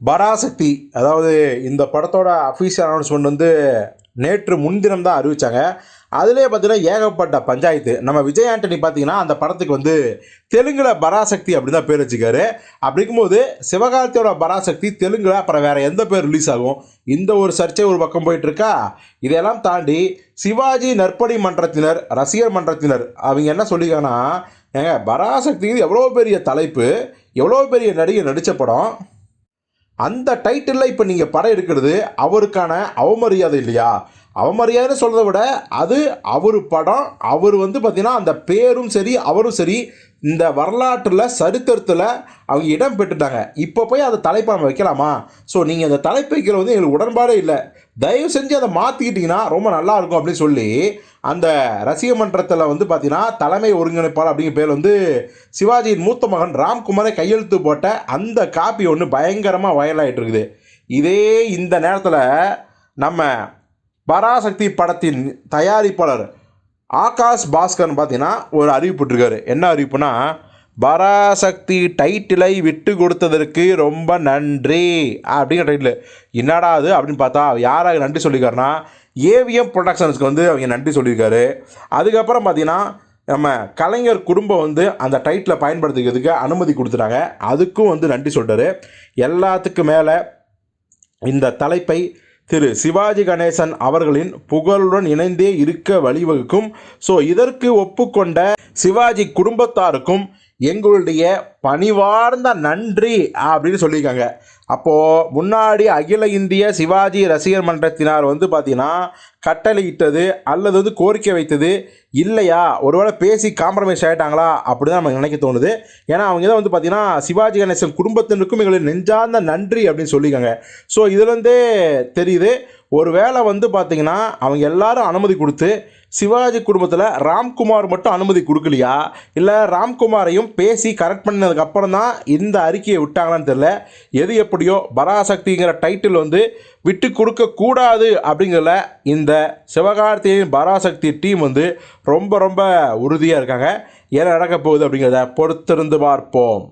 பராசக்தி அதாவது இந்த படத்தோட அஃபீஷியல் அனௌன்ஸ்மெண்ட் வந்து நேற்று முன்தினம் தான் அறிவித்தாங்க அதிலே பார்த்தீங்கன்னா ஏகப்பட்ட பஞ்சாயத்து. நம்ம விஜய் ஆண்டனி பார்த்தீங்கன்னா அந்த படத்துக்கு வந்து தெலுங்குல பராசக்தி அப்படின்னு தான் பேர் வச்சுக்காரு. அப்படி இருக்கும்போது சிவகார்த்தியோட பராசக்தி தெலுங்குல அப்புறம் வேறு எந்த பேர் ரிலீஸ் ஆகும்? இந்த ஒரு சர்ச்சை ஒரு பக்கம் போயிட்டுருக்கா? இதையெல்லாம் தாண்டி சிவாஜி நற்பணி மன்றத்தினர் ரசிகர் மன்றத்தினர் அவங்க என்ன சொல்லியிருக்காங்கன்னா ஏங்க பராசக்திக்கு எவ்வளோ பெரிய தலைப்பு எவ்வளோ பெரிய நடிகை நடித்த படம்? அந்த டைட்டிலில் இப்போ நீங்கள் படம் எடுக்கிறது அவருக்கான அவமரியாதை இல்லையா? அவமரியாதைன்னு சொல்கிறத விட அது அவர் படம் அவர் வந்து பார்த்திங்கன்னா அந்த பேரும் சரி அவரும் சரி இந்த வரலாற்றில் சரித்திரத்தில் அவங்க இடம் பெற்றுட்டாங்க. இப்போ போய் அதை தலைப்பை நம்ம வைக்கலாமா? ஸோ நீங்கள் அந்த தலைப்பு வைக்கிற வந்து எங்களுக்கு உடன்பாடே இல்லை. தயவு செஞ்சு அதை மாற்றிக்கிட்டிங்கன்னா ரொம்ப நல்லா இருக்கும் அப்படின்னு சொல்லி அந்த ரசிக மன்றத்தில் வந்து பார்த்தீங்கன்னா தலைமை ஒருங்கிணைப்பாளர் அப்படிங்கிற பேர் வந்து சிவாஜியின் மூத்த மகன் ராம்குமாரை கையெழுத்து போட்ட அந்த காப்பி ஒன்று பயங்கரமாக வயலாகிட்டு இருக்குது. இதே இந்த நேரத்தில் நம்ம பராசக்தி படத்தின் தயாரிப்பாளர் ஆகாஷ் பாஸ்கர்னு பார்த்தீங்கன்னா ஒரு அறிவிப்புட்டிருக்காரு என்ன அறிவிப்புனா பராசக்தி டைட்டிலை விட்டு கொடுத்ததற்கு ரொம்ப நன்றி அப்படிங்கிற டைட்டில் என்னடா அது அப்படின்னு பார்த்தா யாராக நன்றி சொல்லியிருக்காருன்னா ஏவிஎம் ப்ரொடக்ஷன்ஸ்க்கு வந்து அவங்க நன்றி சொல்லியிருக்காரு. அதுக்கப்புறம் பார்த்தீங்கன்னா நம்ம கலைஞர் குடும்பம் வந்து அந்த டைட்டிலை பயன்படுத்திக்கிறதுக்கு அனுமதி கொடுத்துட்டாங்க. அதுக்கும் வந்து நன்றி சொல்கிறாரு எல்லாத்துக்கும் மேலே இந்த தலைப்பை திரு சிவாஜி கணேசன் அவர்களின் புகழுடன் இணைந்தே இருக்க வழிவகுக்கும். ஸோ இதற்கு ஒப்புக்கொண்ட சிவாஜி குடும்பத்தாருக்கும் எங்களுடைய பணிவார்ந்த நன்றி அப்படின்னு சொல்லியிருக்காங்க. அப்போது முன்னாடி அகில இந்திய சிவாஜி ரசிகர் மன்றத்தினார் வந்து பார்த்தீங்கன்னா கட்டளையிட்டது அல்லது வந்து கோரிக்கை வைத்தது இல்லையா? ஒருவேளை பேசி காம்ப்ரமைஸ் ஆகிட்டாங்களா அப்படி தான் நமக்கு நினைக்க தோணுது. ஏன்னா அவங்க தான் வந்து பார்த்தீங்கன்னா சிவாஜி கணேசன் குடும்பத்தினருக்கும் எங்களுக்கு நெஞ்சார்ந்த நன்றி அப்படின்னு சொல்லியிருக்காங்க. ஸோ இதுலேருந்தே தெரியுது. ஒரு வேளை வந்து பார்த்தீங்கன்னா அவங்க எல்லாரும் அனுமதி கொடுத்து சிவாஜி குடும்பத்தில் ராம்குமார் மட்டும் அனுமதி கொடுக்கலையா? இல்லை ராம்குமாரையும் பேசி கரெக்ட் பண்ணதுக்கப்புறம் தான் இந்த அறிக்கையை விட்டாங்களான்னு தெரில எது எப்படியோ பராசக்திங்கிற டைட்டில் வந்து விட்டு கொடுக்கக்கூடாது அப்படிங்கிறத இந்த சிவகார்த்தியின் பராசக்தி டீம் வந்து ரொம்ப ரொம்ப உறுதியாக இருக்காங்க. என்ன நடக்க போகுது அப்படிங்கிறத பொறுத்திருந்து பார்ப்போம்.